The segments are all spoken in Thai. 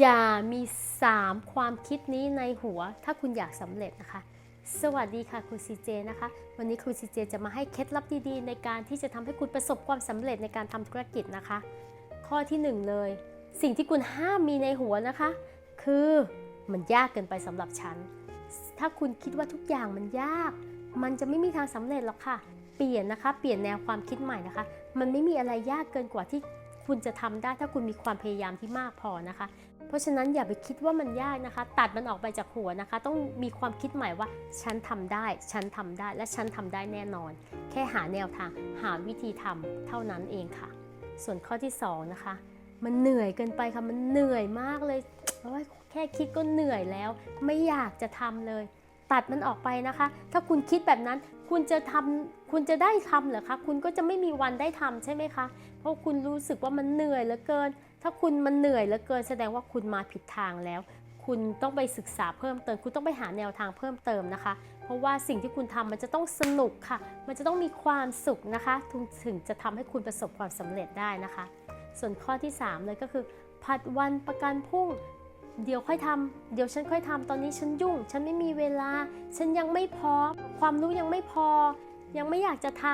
อย่ามี 3 ความคิดนี้ในหัว ถ้าคุณอยากสำเร็จนะคะ สวัสดีค่ะครูซีเจนะคะ วันนี้ครูซีเจจะมาให้เคล็ดลับดีๆ ในการที่จะทำให้คุณประสบความสำเร็จในการทำธุรกิจนะคะ ข้อที่หนึ่งเลย สิ่งที่คุณห้ามมีในหัวนะคะ คือมันยากเกินไปสำหรับฉัน ถ้าคุณคิดว่าทุกอย่างมันยาก มันจะไม่มีทางสำเร็จหรอกค่ะ เปลี่ยนนะคะ เปลี่ยนแนวความคิดใหม่นะคะ มันไม่มีอะไรยากเกินกว่าที่คุณจะทำได้ถ้าคุณมีความพยายามที่มากพอนะคะ เพราะฉะนั้นอย่าไปคิดว่ามันยากนะคะ ตัดมันออกไปจากหัวนะคะ ต้องมีความคิดใหม่ว่า ฉันทำได้ ฉันทำได้ และฉันทำได้แน่นอน แค่หาแนวทาง หาวิธีทำเท่านั้นเองค่ะ ส่วนข้อที่สองนะคะ มันเหนื่อยเกินไปค่ะ มันเหนื่อยมากเลยแค่คิดก็เหนื่อยแล้ว ไม่อยากจะทำเลย ตัดมันออกไปนะคะ ถ้าคุณคิดแบบนั้นคุณจะทำคุณจะได้ทำเหรอคะ คุณก็จะไม่มีวันได้ทำใช่ไหมคะ เพราะคุณรู้สึกว่ามันเหนื่อยเหลือเกิน ถ้าคุณมันเหนื่อยเหลือเกิน แสดงว่าคุณมาผิดทางแล้ว คุณต้องไปศึกษาเพิ่มเติม คุณต้องไปหาแนวทางเพิ่มเติมนะคะ เพราะว่าสิ่งที่คุณทำมันจะต้องสนุกค่ะ มันจะต้องมีความสุขนะคะ ถึงถึงจะทำให้คุณประสบความสำเร็จได้นะคะ ส่วนข้อที่ 3 เลยก็คือ ผัดวันประกันพรุ่ง เดี๋ยวค่อยทำเดี๋ยวฉันค่อยทำตอนนี้ฉันยุ่ง ฉันไม่มีเวลา ฉันยังไม่พร้อม ความรู้ยังไม่พอ ยังไม่อยากจะท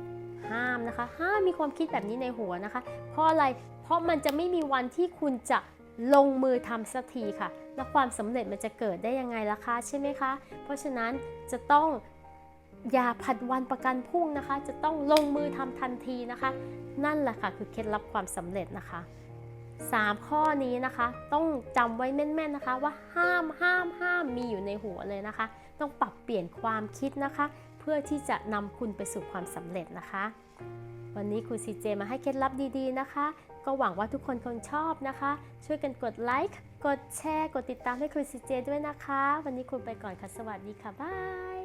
ำห้ามนะคะ ห้ามมีความคิดแบบนี้ในหัวนะคะ เพราะอะไร เพราะมันจะไม่มีวันที่คุณจะลงมือทำสักทีค่ะ แล้วความสำเร็จมันจะเกิดได้ยังไงล่ะคะใช่ไหมคะ เพราะฉะนั้นจะต้องอย่าผัดวันประกันพรุ่งนะคะ จะต้องลงมือทำทันทีนะคะ นั่นแหละค่ะคือเคล็ดลับความสำเร็จนะคะ 3 ข้อนี้นะคะ ต้องจำไว้แม่นๆนะคะ ว่าห้ามห้ามห้ามมีอยู่ในหัวเลยนะคะ ต้องปรับเปลี่ยนความคิดนะคะ เพื่อที่จะนำคุณไปสู่ความสำเร็จนะคะ วันนี้ครูซีเจมาให้เคล็ดลับดีๆนะคะ ก็หวังว่าทุกคนคงชอบนะคะ ช่วยกันกดไลค์กดแชร์ กดติดตามให้ครูซีเจด้วยนะคะ วันนี้คุณไปก่อนค่ะสวัสดีค่ะบาย